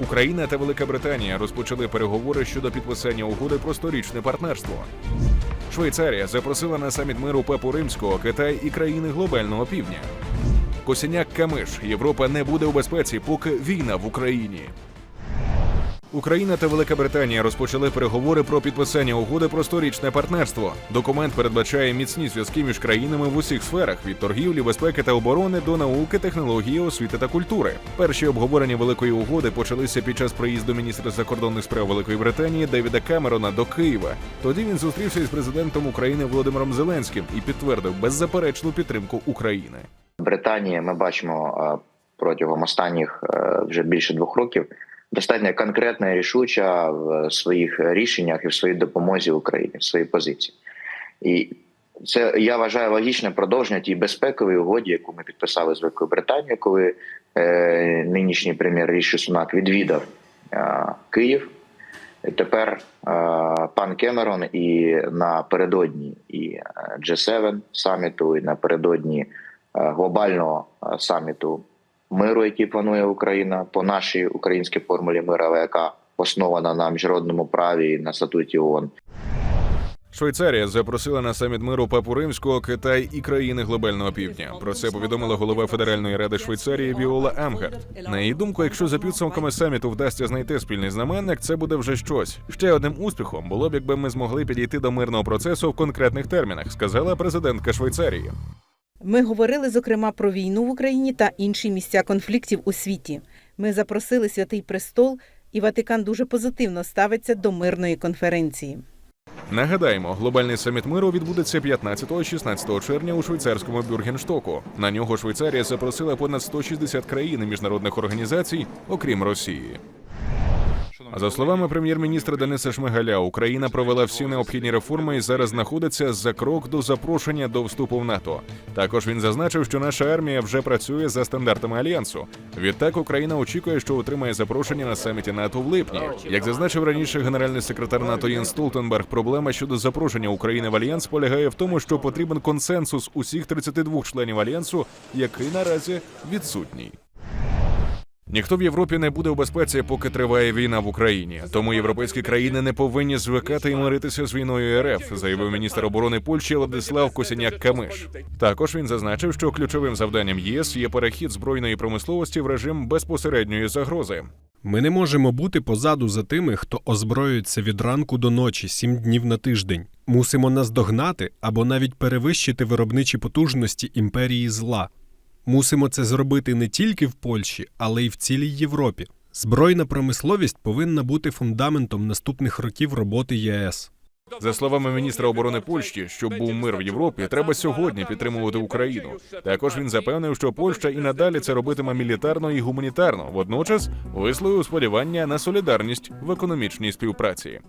Україна та Велика Британія розпочали переговори щодо підписання угоди про сторічне партнерство. Швейцарія запросила на саміт миру Папу Римського, Китай і країни глобального півдня. Косяняк Камиш. Європа не буде у безпеці, поки війна в Україні. Україна та Велика Британія розпочали переговори про підписання угоди про сторічне партнерство. Документ передбачає міцні зв'язки між країнами в усіх сферах від торгівлі, безпеки та оборони до науки, технології, освіти та культури. Перші обговорення великої угоди почалися під час приїзду міністра закордонних справ Великої Британії Девіда Камерона до Києва. Тоді він зустрівся із президентом України Володимиром Зеленським і підтвердив беззаперечну підтримку України. Британії ми бачимо е, протягом останніх е, вже більше двох років достатньо конкретна і рішуча в своїх рішеннях і в своїй допомозі Україні, в своїй позиції. І це я вважаю логічне продовження тій безпековій угоді, яку ми підписали з Великою Британією, коли е, нинішній прем'єр Ріші Сунак відвідав е, Київ. Тепер е, пан Кемерон і напередодні і е, G7 саміту, і напередодні е, глобального е, саміту миру, який планує Україна по нашій українській формулі миру, але яка основана на міжнародному праві і на статуті ООН. Швейцарія запросила на саміт миру Папу Римського, Китай і країни глобального півдня. Про це повідомила голова Федеральної ради Швейцарії Віола Амгард. На її думку, якщо за підсумками саміту вдасться знайти спільний знаменник, це буде вже щось. Ще одним успіхом було б, якби ми змогли підійти до мирного процесу в конкретних термінах, сказала президентка Швейцарії. Ми говорили зокрема про війну в Україні та інші місця конфліктів у світі. Ми запросили Святий Престол, і Ватикан дуже позитивно ставиться до мирної конференції. Нагадаємо, глобальний саміт миру відбудеться 15-16 червня у швейцарському Бюргенштоку. На нього Швейцарія запросила понад 160 країн і міжнародних організацій, окрім Росії. За словами прем'єр-міністра Дениса Шмигаля, Україна провела всі необхідні реформи і зараз знаходиться за крок до запрошення до вступу в НАТО. Також він зазначив, що наша армія вже працює за стандартами альянсу. Відтак Україна очікує, що отримає запрошення на саміті НАТО в липні. Як зазначив раніше генеральний секретар НАТО Єн Столтенберг, проблема щодо запрошення України в альянс полягає в тому, що потрібен консенсус усіх 32 членів альянсу, який наразі відсутній. Ніхто в Європі не буде у безпеці, поки триває війна в Україні. Тому європейські країни не повинні звикати і миритися з війною РФ, заявив міністр оборони Польщі Владислав Косіняк Камиш. Також він зазначив, що ключовим завданням ЄС є перехід збройної промисловості в режим безпосередньої загрози. Ми не можемо бути позаду за тими, хто озброюється від ранку до ночі, сім днів на тиждень. Мусимо наздогнати або навіть перевищити виробничі потужності імперії зла. Мусимо це зробити не тільки в Польщі, але й в цілій Європі. Збройна промисловість повинна бути фундаментом наступних років роботи ЄС. За словами міністра оборони Польщі, щоб був мир в Європі, треба сьогодні підтримувати Україну. Також він запевнив, що Польща і надалі це робитиме мілітарно і гуманітарно, водночас висловив сподівання на солідарність в економічній співпраці.